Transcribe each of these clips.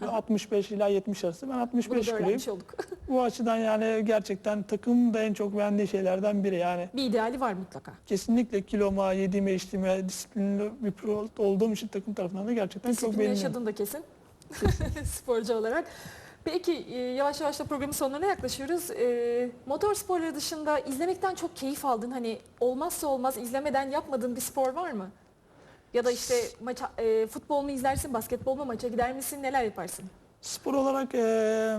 kilo. 65 ila 70 arası. Ben Bunu 65 da kiloyum. öğrenmiş olduk. Bu açıdan yani gerçekten takım da en çok beğendiği şeylerden biri. Yani bir ideali var mutlaka. kesinlikle kiloma, yediğime, içtiğime disiplinli bir pro olduğum için takım tarafından da gerçekten çok Disiplini beğeniyorum. yaşadın da kesin. Sporcu olarak. Peki e, yavaş yavaş da programın sonlarına yaklaşıyoruz. E, motor sporları dışında izlemekten çok keyif aldın. Hani olmazsa olmaz izlemeden yapmadığın bir spor var mı? Ya da işte maça, e, futbol mu izlersin, basketbol mu maça gider misin, neler yaparsın? Spor olarak eee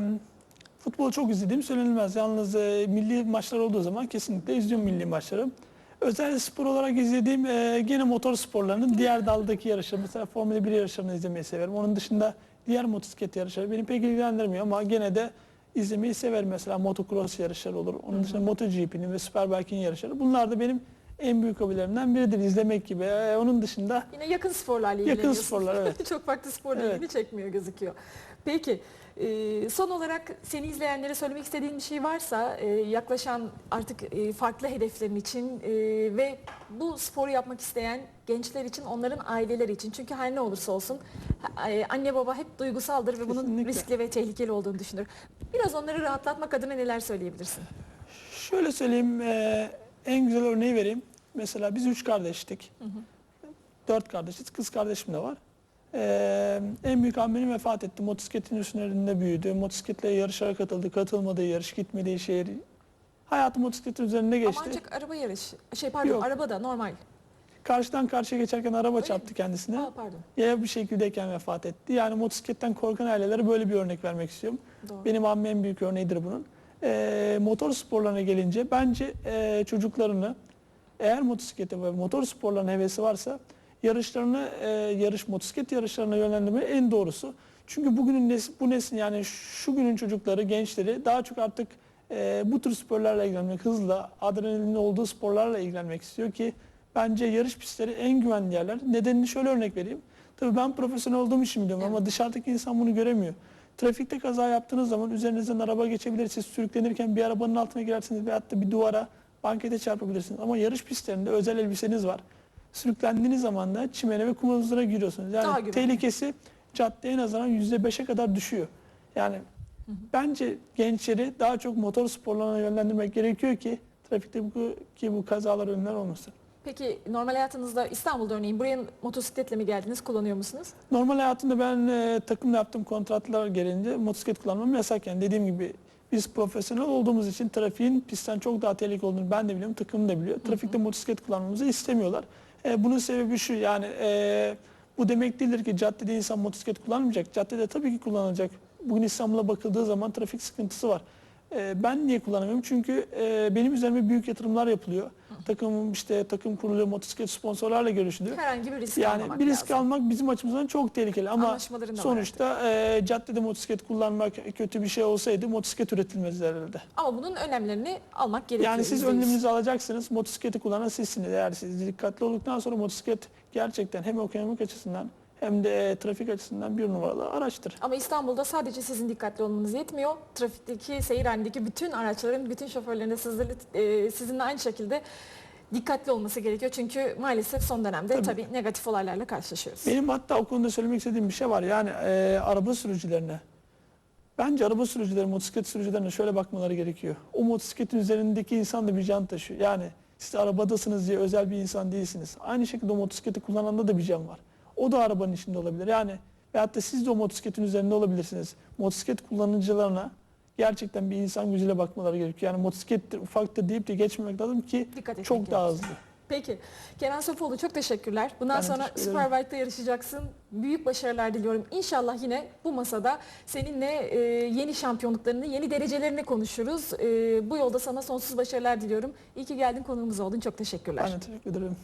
futbol çok izlediğim söylenilmez. Yalnız eee, milli maçlar olduğu zaman kesinlikle izliyorum milli maçları. Özel spor olarak izlediğim eee, gene motor sporlarının diğer daldaki yarışları. Mesela Formula 1 yarışlarını izlemeyi severim. Onun dışında diğer motosiklet yarışları beni pek ilgilendirmiyor ama gene de izlemeyi severim. Mesela motocross yarışları olur. Onun dışında MotoGP'nin ve Superbike'in yarışları. Bunlar da benim en büyük hobilerimden biridir. izlemek gibi. Eee, onun dışında Yine yakın sporlarla yakın ilgileniyorsun. sporlar evet. çok farklı sporla Evet. ilgili çekmiyor gözüküyor. Peki e, son olarak seni izleyenlere söylemek istediğin bir şey varsa e, yaklaşan artık e, farklı hedeflerin için e, ve bu sporu yapmak isteyen gençler için onların aileleri için çünkü her ne olursa olsun ha- e, anne baba hep duygusaldır ve bunun Kesinlikle. riskli ve tehlikeli olduğunu düşünür. Biraz onları rahatlatmak adına neler söyleyebilirsin? Şöyle söyleyeyim, eee, en güzel örneği vereyim. Mesela biz üç kardeştik. Dört kardeşiz, kız kardeşim de var. Eee, en büyük abim vefat etti. Motosikletin üstünlerinde büyüdü. Motosikletle yarışlara katıldı. Katılmadığı yarış, gitmediği şehir. Hayatı motosikletin üzerinde geçti. Ama ancak araba yarışı, şey pardon Yok. araba da normal. Karşıdan karşıya geçerken araba Öyle çarptı mi? kendisine. Aa, pardon Yaya bir şekildeyken vefat etti. Yani motosikletten korkan ailelere böyle bir örnek vermek istiyorum. doğru. Benim abim en büyük örneğidir bunun. Ee, motor sporlarına gelince bence e, çocuklarını eğer motosiklete ve motor sporlarına hevesi varsa yarışlarını e, yarış motosiklet yarışlarına yönlendirme en doğrusu. Çünkü bugünün nes bu neslin yani şu günün çocukları, gençleri daha çok artık e, bu tür sporlarla ilgilenmek, hızla, adrenalin olduğu sporlarla ilgilenmek istiyor ki bence yarış pistleri en güvenli yerler. Nedenini şöyle örnek vereyim. Tabii ben profesyonel olduğum için biliyorum ama Evet. dışarıdaki insan bunu göremiyor. Trafikte kaza yaptığınız zaman üzerinizden araba geçebilir, siz sürüklenirken bir arabanın altına girersiniz veyahut da bir duvara, bankete çarpabilirsiniz. Ama yarış pistlerinde özel elbiseniz var. Sürüklendiğiniz zaman da çimene ve kum havuzlara giriyorsunuz. Daha Yani güvenli. tehlikesi caddeye nazaran %5'e kadar düşüyor. Yani bence gençleri daha çok motor sporlarına yönlendirmek gerekiyor ki trafikte bu, ki bu kazalar önler olmasın. Peki normal hayatınızda İstanbul'da örneğin buraya motosikletle mi geldiniz, kullanıyor musunuz? Normal hayatımda ben e, takımla yaptığım kontratlar gelince motosiklet kullanmam yasak. Yani dediğim gibi biz profesyonel olduğumuz için trafiğin pistten çok daha tehlikeli olduğunu ben de biliyorum, takım da biliyor. Trafikte motosiklet kullanmamızı istemiyorlar. E, bunun sebebi şu yani e, bu demek değildir ki caddede insan motosiklet kullanmayacak. Caddede tabii ki kullanacak. Bugün İstanbul'a bakıldığı zaman trafik sıkıntısı var. E, ben niye kullanamıyorum? Çünkü e, benim üzerime büyük yatırımlar yapılıyor. Takım işte takım kuruluyor, motosiklet sponsorlarla görüşülüyor. Herhangi bir risk Yani almamak bir risk lazım. almak bizim açımızdan çok tehlikeli ama sonuçta e, caddede motosiklet kullanmak kötü bir şey olsaydı motosiklet üretilmezdi herhalde. Ama bunun önlemlerini almak gerekiyor. Yani siz önleminizi alacaksınız, motosikleti kullanan sizsiniz. Eğer siz dikkatli olduktan sonra motosiklet gerçekten hem ekonomik açısından hem de trafik açısından bir numaralı araçtır. Ama İstanbul'da sadece sizin dikkatli olmanız yetmiyor. Trafikteki, seyir halindeki bütün araçların, bütün şoförlerin de sizlerle, e, sizinle aynı şekilde dikkatli olması gerekiyor. Çünkü maalesef son dönemde Tabii. tabii, negatif olaylarla karşılaşıyoruz. Benim hatta o konuda söylemek istediğim bir şey var. Yani e, araba sürücülerine. Bence araba sürücüleri, motosiklet sürücülerine şöyle bakmaları gerekiyor. O motosikletin üzerindeki insan da bir can taşıyor. Yani siz arabadasınız diye özel bir insan değilsiniz. Aynı şekilde o motosikleti kullananda da bir can var. O da arabanın içinde olabilir. Yani veyahut da siz de o motosikletin üzerinde olabilirsiniz. Motosiklet kullanıcılarına gerçekten bir insan gözüyle bakmaları gerekiyor. Yani motosiklettir, ufaktır deyip de geçmemek lazım ki Dikkat çok daha hızlı. Peki. Kenan Sofoğlu çok teşekkürler. Bundan Ben sonra teşekkür. Superbike'da yarışacaksın. Büyük başarılar diliyorum. İnşallah yine bu masada seninle e, yeni şampiyonluklarını, yeni derecelerini konuşuruz. E, bu yolda sana sonsuz başarılar diliyorum. İyi ki geldin konuğumuz oldun. Çok teşekkürler. Ben teşekkür ederim.